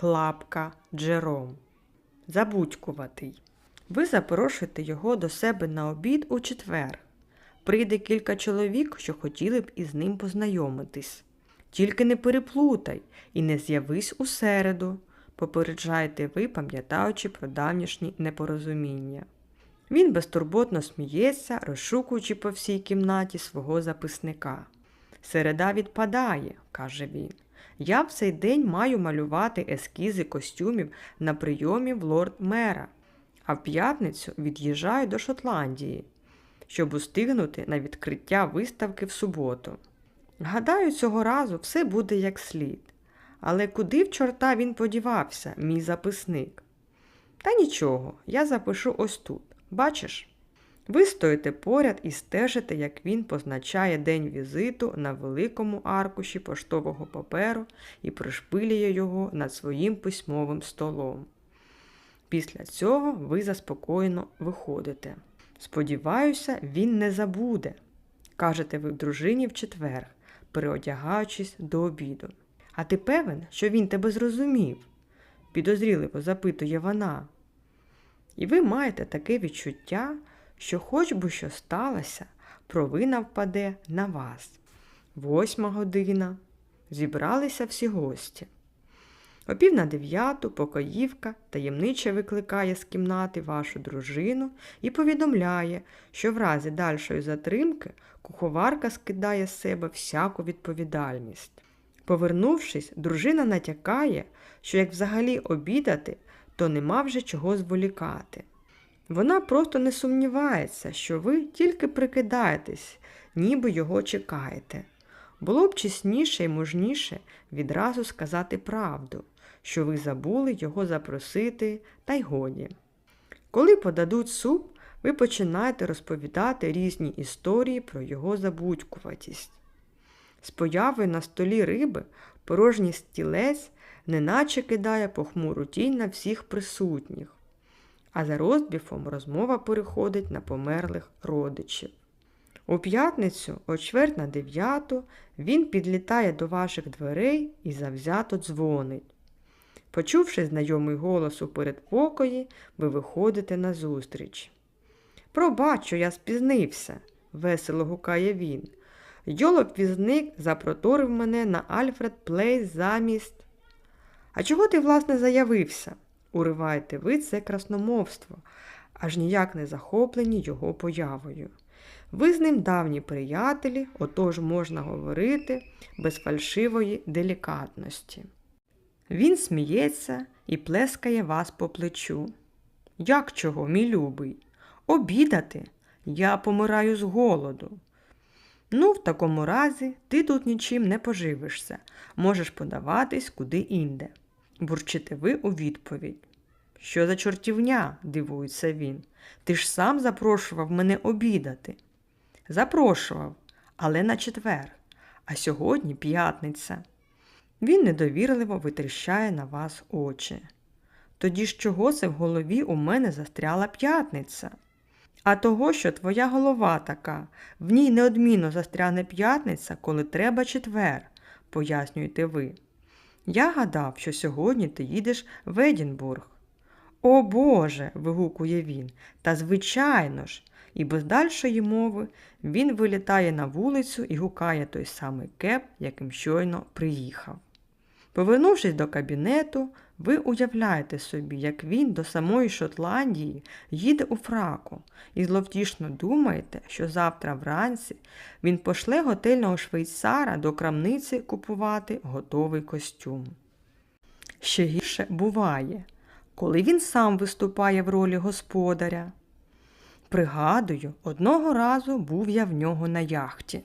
Клапка Джером. Забудькуватий. Ви запрошуєте його до себе на обід у четвер. Прийде кілька чоловік, що хотіли б із ним познайомитись. Тільки не переплутай і не з'явись у середу, попереджаєте ви, пам'ятаючи про давнішні непорозуміння. Він безтурботно сміється, розшукуючи по всій кімнаті свого записника. Середа відпадає, каже він. Я в цей день маю малювати ескізи костюмів на прийомі в лорд-мера, а в п'ятницю від'їжджаю до Шотландії, щоб устигнути на відкриття виставки в суботу. Гадаю, цього разу все буде як слід. Але куди в чорта він подівався, мій записник? Та нічого, я запишу ось тут. Бачиш? Ви стоїте поряд і стежите, як він позначає день візиту на великому аркуші поштового паперу і пришпилює його над своїм письмовим столом. Після цього ви заспокоєно виходите. Сподіваюся, він не забуде, кажете ви дружині в четвер, переодягаючись до обіду. А ти певен, що він тебе зрозумів? підозріливо запитує вона. І ви маєте таке відчуття, що хоч би що сталося, провина впаде на вас. Восьма година. Зібралися всі гості. О пів на дев'яту покоївка таємниче викликає з кімнати вашу дружину і повідомляє, що в разі дальшої затримки куховарка скидає з себе всяку відповідальність. Повернувшись, дружина натякає, що як взагалі обідати, то нема вже чого зволікати. Вона просто не сумнівається, що ви тільки прикидаєтесь, ніби його чекаєте. Було б чесніше і мужніше відразу сказати правду, що ви забули його запросити, та й годі. Коли подадуть суп, ви починаєте розповідати різні історії про його забудькуватість. З появою на столі риби порожній стілець неначе кидає похмуру тінь на всіх присутніх, а за розбіфом розмова переходить на померлих родичів. У п'ятницю, о чверть на дев'яту, він підлітає до ваших дверей і завзято дзвонить. Почувши знайомий голос у передпокої, ви виходите назустріч. Пробач, що я спізнився, весело гукає він. Йолоп візник запроторив мене на Альфред Плейс замість. А чого ти, власне, заявився? Уриваєте ви це красномовство, аж ніяк не захоплені його появою. Ви з ним давні приятелі, отож можна говорити без фальшивої делікатності. Він сміється і плескає вас по плечу. Як чого, мій любий? Обідати? Я помираю з голоду. Ну, в такому разі ти тут нічим не поживишся, можеш подаватись куди інде. Бурчите ви у відповідь. Що за чортівня? дивується він. Ти ж сам запрошував мене обідати. Запрошував, але на четвер, а сьогодні п'ятниця. Він недовірливо витріщає на вас очі. Тоді ж чого це в голові у мене застряла п'ятниця? А того, що твоя голова така, в ній неодмінно застряне п'ятниця, коли треба четвер, пояснюєте ви. Я гадав, що сьогодні ти їдеш в Едінбург. О Боже. вигукує він. Та звичайно ж, і без дальшої мови він вилітає на вулицю і гукає той самий кеп, яким щойно приїхав. Повернувшись до кабінету, ви уявляєте собі, як він до самої Шотландії їде у фраку, і зловтішно думаєте, що завтра вранці він пошле готельного швейцара до крамниці купувати готовий костюм. Ще гірше буває, коли він сам виступає в ролі господаря. Пригадую, одного разу був я в нього на яхті.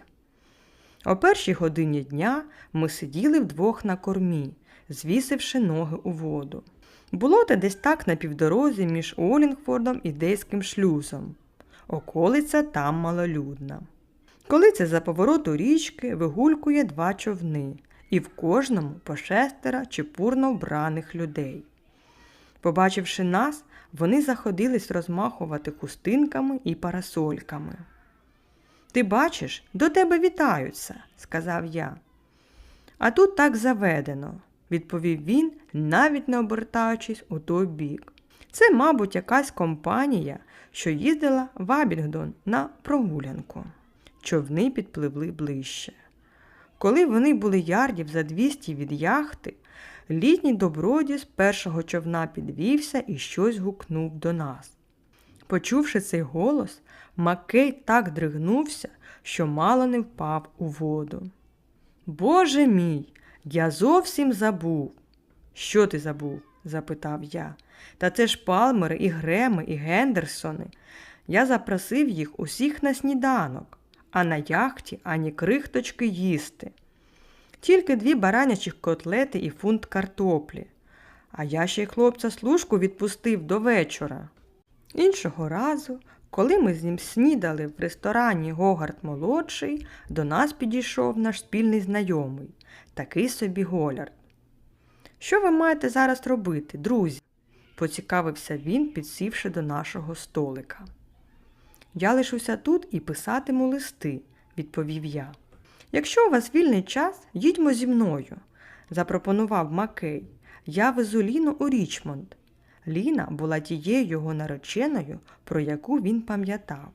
О першій годині дня ми сиділи вдвох на кормі, звісивши ноги у воду. Було те десь так на півдорозі між Олінгфордом і Дейським шлюзом. Околиця там малолюдна. Коли це за повороту річки вигулькує два човни, і в кожному по шестеро чепурно вбраних людей. Побачивши нас, вони заходились розмахувати хустинками і парасольками. Ти бачиш, до тебе вітаються, сказав я. А тут так заведено. відповів він, навіть не обертаючись у той бік. Це, мабуть, якась компанія, що їздила в Абінгдон на прогулянку. Човни підпливли ближче. Коли вони були ярдів за 200 від яхти, літній добродій з першого човна підвівся і щось гукнув до нас. Почувши цей голос, Маккей так дригнувся, що мало не впав у воду. Боже мій, я зовсім забув. Що ти забув? запитав я. Та це ж палмери, і Греми, і Гендерсони. Я запросив їх усіх на сніданок, а на яхті ані крихточки їсти. Тільки дві баранячих котлети і фунт картоплі. А я ще й хлопця служку відпустив до вечора. Іншого разу, коли ми з ним снідали в ресторані Гогард молодший, до нас підійшов наш спільний знайомий, такий собі Голярд. Що ви маєте зараз робити, друзі? поцікавився він, підсівши до нашого столика. Я лишуся тут і писатиму листи, відповів я. Якщо у вас вільний час, їдьмо зі мною, запропонував Макей. Я везу Ліну у Річмонд. Ліна була тією його нареченою, про яку він пам'ятав.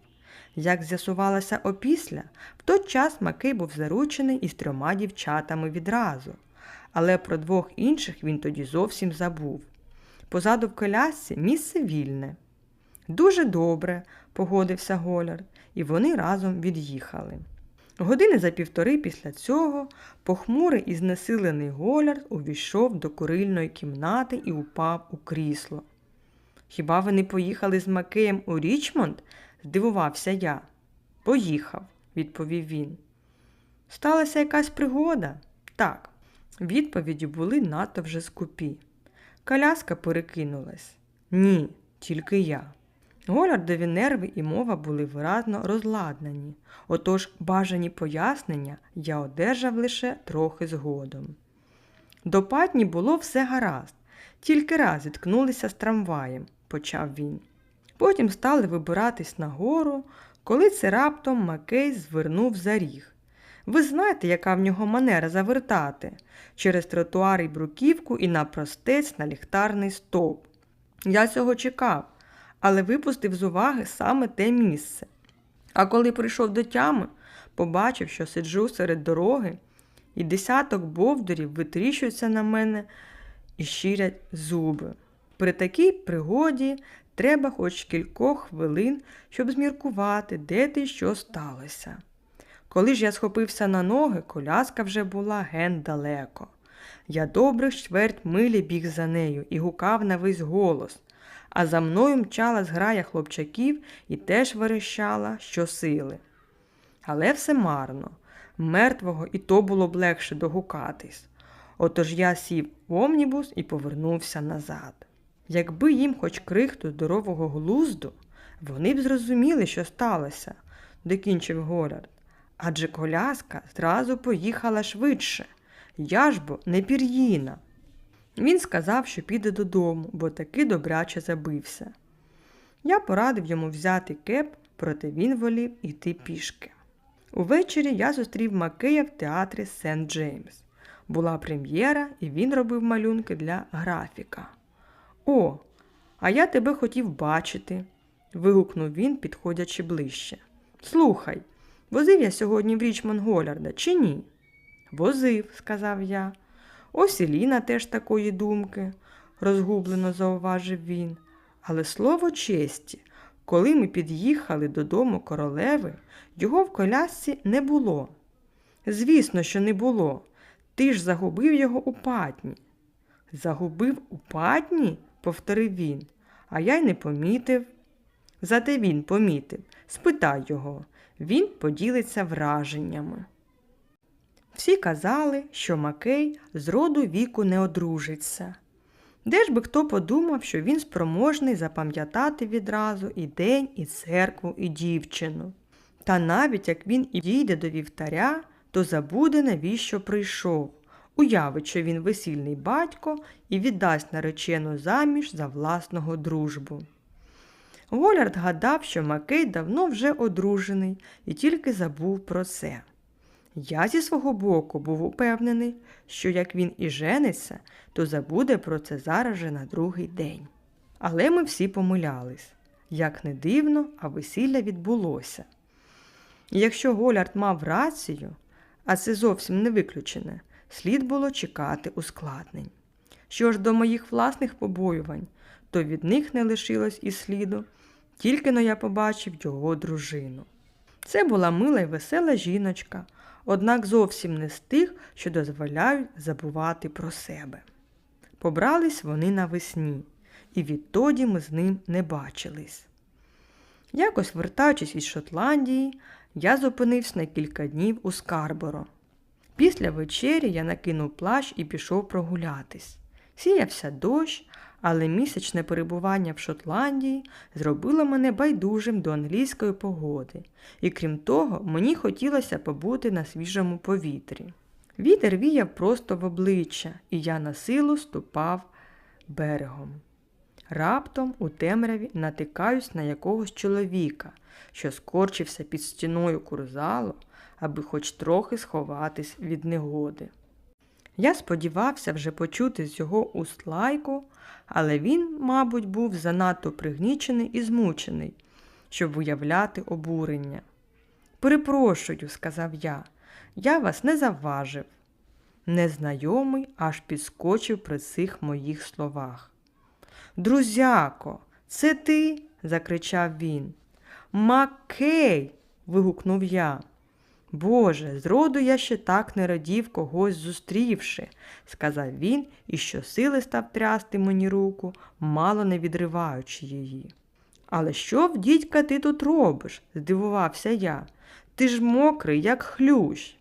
Як з'ясувалося опісля, в той час Макей був заручений із трьома дівчатами відразу, але про двох інших він тоді зовсім забув. Позаду в колясці місце вільне. Дуже добре, погодився Голяр, і вони разом від'їхали. Години за півтори після цього похмурий і знесилений Голярд увійшов до курильної кімнати і упав у крісло. Хіба ви не поїхали з Макеєм у Річмонд? здивувався я. Поїхав, відповів він. Сталася якась пригода? Так. Відповіді були надто вже скупі. Коляска перекинулась. Ні, тільки я. Голярдові нерви і мова були виразно розладнані, отож бажані пояснення я одержав лише трохи згодом. До патні було все гаразд, тільки раз зіткнулися з трамваєм, почав він. Потім стали вибиратись нагору, коли це раптом Макей звернув за ріг. Ви знаєте, яка в нього манера завертати через тротуар і бруківку і напростець на ліхтарний стовп. Я цього чекав але випустив з уваги саме те місце. А коли прийшов до тями, побачив, що сиджу серед дороги, і десяток бовдурів витріщуються на мене і щирять зуби. При такій пригоді треба хоч кількох хвилин, щоб зміркувати, де ти що сталося. Коли ж я схопився на ноги, коляска вже була ген далеко. Я добрих чверть милі біг за нею і гукав на весь голос а за мною мчала зграя хлопчаків і теж верещала щосили. Але все марно. Мертвого і то було б легше догукатись. Отож я сів в омнібус і повернувся назад. Якби їм хоч крихту здорового глузду, вони б зрозуміли, що сталося, докінчив Голярд. Адже коляска зразу поїхала швидше. Я ж бо не пір'їна. Він сказав, що піде додому, бо таки добряче забився. Я порадив йому взяти кеп, проте він волів іти пішки. Увечері я зустрів Макея в театрі Сент Джеймс. Була прем'єра, і він робив малюнки для графіка. О, а я тебе хотів бачити, вигукнув він, підходячи ближче. Слухай, возив я сьогодні в Річмон Голярда, чи ні? Возив, сказав я. Ось і Ліна теж такої думки, розгублено зауважив він. Але слово честі, коли ми під'їхали додому королеви, його в колясці не було. Звісно, що не було. Ти ж загубив його у патні. Загубив у патні? повторив він, а я й не помітив. Зате він помітив. Спитай його, він поділиться враженнями. Всі казали, що Макей з роду віку не одружиться. Де ж би хто подумав, що він спроможний запам'ятати відразу і день, і церкву, і дівчину. Та навіть як він і дійде до вівтаря, то забуде, навіщо прийшов, уявить, що він весільний батько і віддасть наречену заміж за власного дружбу. Голярд гадав, що Макей давно вже одружений і тільки забув про це. Я зі свого боку був упевнений, що як він і жениться, то забуде про це зараз же на другий день. Але ми всі помилялись. Як не дивно, а весілля відбулося. І якщо Голярд мав рацію, а це зовсім не виключене, слід було чекати ускладнень. Що ж до моїх власних побоювань, то від них не лишилось і сліду, тільки но я побачив його дружину. Це була мила й весела жіночка, однак зовсім не з тих, що дозволяють забувати про себе. Побрались вони навесні, і відтоді ми з ним не бачились. Якось вертаючись із Шотландії, я зупинився на кілька днів у Скарборо. Після вечері я накинув плащ і пішов прогулятись. Сіявся дощ, але місячне перебування в Шотландії зробило мене байдужим до англійської погоди, і крім того, мені хотілося побути на свіжому повітрі. Вітер віяв просто в обличчя, і я на силу ступав берегом. Раптом у темряві натикаюсь на якогось чоловіка, що скорчився під стіною курзалу, аби хоч трохи сховатись від негоди. Я сподівався вже почути з його уст лайку, але він, мабуть, був занадто пригнічений і змучений, щоб виявляти обурення. Перепрошую, сказав я, я вас не завважив. Незнайомий аж підскочив при цих моїх словах. Друзяко, це ти? закричав він. Маккей. вигукнув я. Боже, зроду я ще так не радів когось зустрівши, сказав він і щосили став трясти мені руку, мало не відриваючи її. Але що в дідька ти тут робиш? здивувався я. Ти ж мокрий, як хлющ.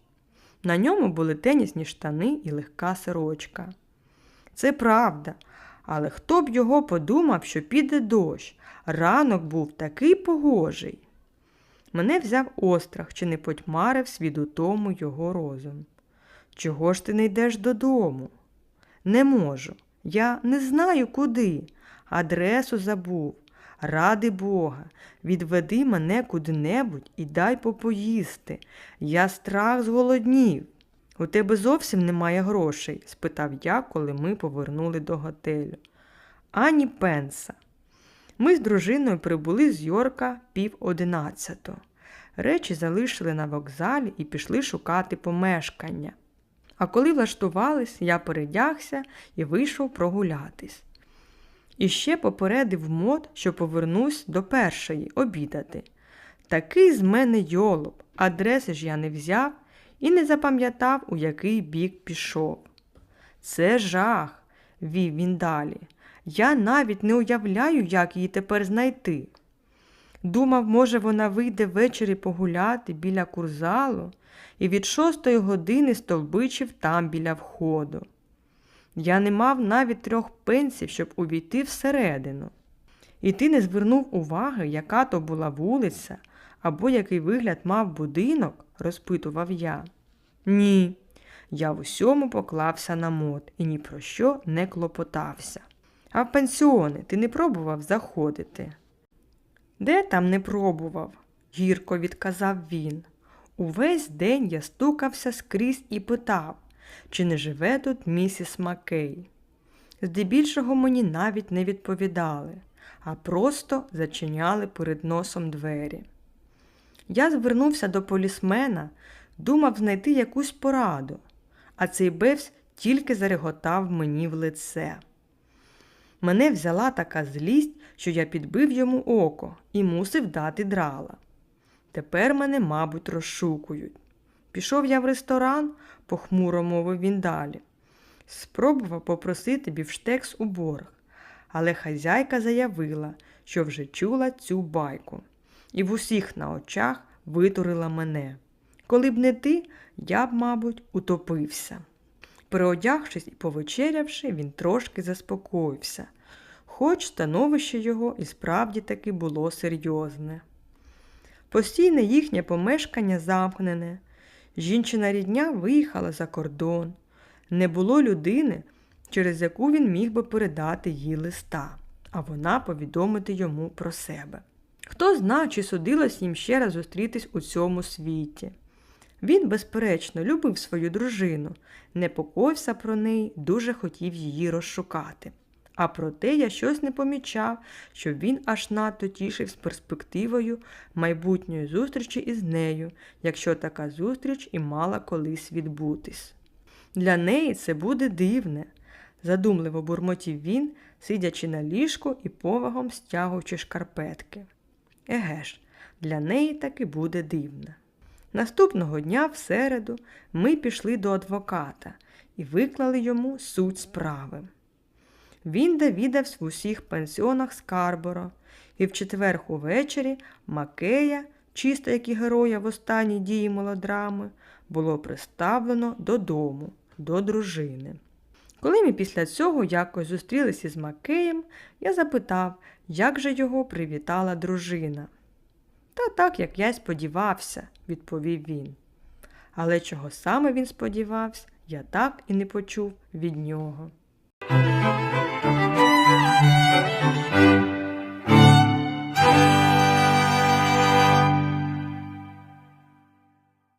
На ньому були тенісні штани і легка сорочка. Це правда, але хто б його подумав, що піде дощ? Ранок був такий погожий. Мене взяв острах, чи не потьмарив свід у тому його розум. Чого ж ти не йдеш додому? Не можу. Я не знаю куди. Адресу забув. Ради Бога, відведи мене куди-небудь і дай попоїсти. Я страх зголоднів. У тебе зовсім немає грошей? спитав я, коли ми повернули до готелю. Ані пенса. Ми з дружиною прибули з Йорка пів одинадцятого. Речі залишили на вокзалі і пішли шукати помешкання. А коли влаштувались, я передягся і вийшов прогулятись. І ще попередив мод, що повернусь до першої обідати. Такий з мене йолоб, адреси ж я не взяв і не запам'ятав, у який бік пішов. Це жах, вів він далі. Я навіть не уявляю, як її тепер знайти. Думав, може, вона вийде ввечері погуляти біля курзалу і від шостої години стовбичив там біля входу. Я не мав навіть трьох пенсів, щоб увійти всередину. І ти не звернув уваги, яка то була вулиця або який вигляд мав будинок, розпитував я. Ні, я в усьому поклався на мод і ні про що не клопотався. А в пенсіони ти не пробував заходити? Де там не пробував? гірко відказав він. Увесь день я стукався скрізь і питав, чи не живе тут місіс Маккей. Здебільшого мені навіть не відповідали, а просто зачиняли перед носом двері. Я звернувся до полісмена, думав знайти якусь пораду, а цей бевсь тільки зареготав мені в лице. Мене взяла така злість, що я підбив йому око і мусив дати драла. Тепер мене, мабуть, розшукують. Пішов я в ресторан, похмуро мовив він далі. Спробував попросити бівштекс у борг, але хазяйка заявила, що вже чула цю байку, і в усіх на очах витурила мене. Коли б не ти, я б, мабуть, утопився. Переодягшись і повечерявши, він трошки заспокоївся, хоч становище його і справді таки було серйозне. Постійне їхнє помешкання замкнене. Жінчина рідня виїхала за кордон. Не було людини, через яку він міг би передати їй листа, а вона повідомити йому про себе. Хто зна, чи судилось їм ще раз зустрітись у цьому світі. Він, безперечно, любив свою дружину, непокоївся про неї, дуже хотів її розшукати. А проте я щось не помічав, що він аж надто тішився перспективою майбутньої зустрічі із нею, якщо така зустріч і мала колись відбутись. Для неї це буде дивне, задумливо бурмотів він, сидячи на ліжку і повагом стягуючи шкарпетки. Еге ж, для неї таки буде дивне. Наступного дня, в середу, ми пішли до адвоката і виклали йому суть справи. Він довідався в усіх пансіонах Скарборо, і в четвер увечері Макея, чисто як і героя в останній дії мелодрами, було приставлено додому, до дружини. Коли ми після цього якось зустрілися з Макеєм, я запитав, як же його привітала дружина. Та так, як я й сподівався, відповів він. Але чого саме він сподівався, я так і не почув від нього.